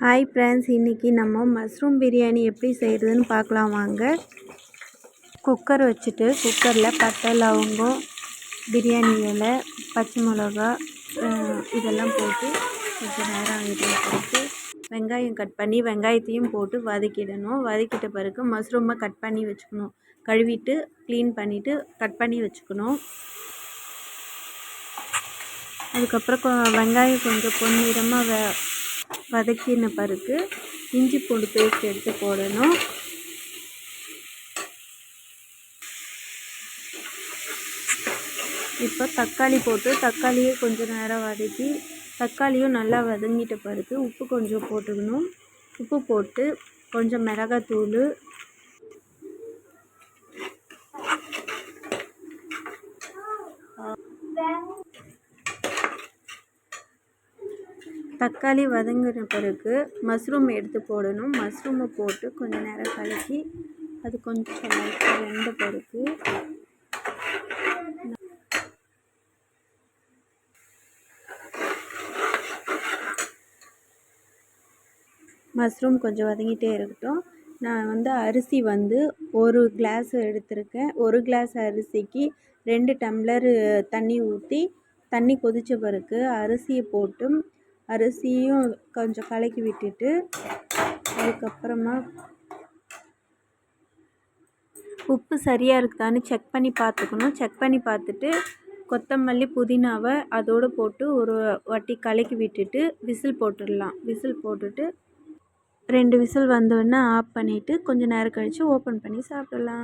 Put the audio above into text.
Hi friends இன்றைக்கி நம்ம mushroom biryani எப்படி செய்கிறதுன்னு பார்க்கலாம் வாங்க. குக்கர் வச்சுட்டு குக்கரில் பட்டை லவங்கம் பிரியாணி இலை பச்சை மிளகா இதெல்லாம் போட்டு கொஞ்சம் நேரம் இதில் போட்டு வெங்காயம் கட் பண்ணி வெங்காயத்தையும் போட்டு வதக்கிடணும். வதக்கிட்ட பிறகு மஷ்ரூமை கட் பண்ணி வச்சுக்கணும். கழுவிட்டு க்ளீன் பண்ணிவிட்டு கட் பண்ணி வச்சுக்கணும். அதுக்கப்புறம் கொ- வெங்காயம் கொஞ்சம் பொன்னிறமாக வே வதக்கின பிறகு இஞ்சி பூண்டு பேஸ்ட் எடுத்து போடணும். இப்போ தக்காளி போட்டு தக்காளியை கொஞ்சம் நேரம் வதக்கி தக்காளியும் நல்லா வதங்கிட்ட பிறகு உப்பு கொஞ்சம் போட்டுக்கணும். உப்பு போட்டு கொஞ்சம் மிளகாத்தூள் தக்காளி வதங்கின பிறகு மஷ்ரூம் எடுத்து போடணும். மஷ்ரூமை போட்டு கொஞ்சம் நேரம் கலக்கி அது கொஞ்சம் லைட்டாக வெந்த பிறகு மஷ்ரூம் கொஞ்சம் வதங்கிட்டே இருக்கட்டும். நான் வந்து அரிசி வந்து ஒரு கிளாஸ் எடுத்திருக்கேன். ஒரு கிளாஸ் அரிசிக்கு ரெண்டு டம்ளர் தண்ணி ஊற்றி தண்ணி கொதித்த பிறகு அரிசியை போட்டு அரிசியும் கொஞ்சம் கலக்கி விட்டுட்டு அதுக்கப்புறமா உப்பு சரியாக இருக்குதான்னு செக் பண்ணி பார்த்துக்கணும். செக் பண்ணி பார்த்துட்டு கொத்தமல்லி புதினாவை அதோடு போட்டு ஒரு வாட்டி கலக்கி விட்டுட்டு விசில் போட்டுடலாம். விசில் போட்டுட்டு ரெண்டு விசில் வந்தோடனே ஆஃப் பண்ணிவிட்டு கொஞ்சம் நேரம் கழித்து ஓப்பன் பண்ணி சாப்பிடலாம்.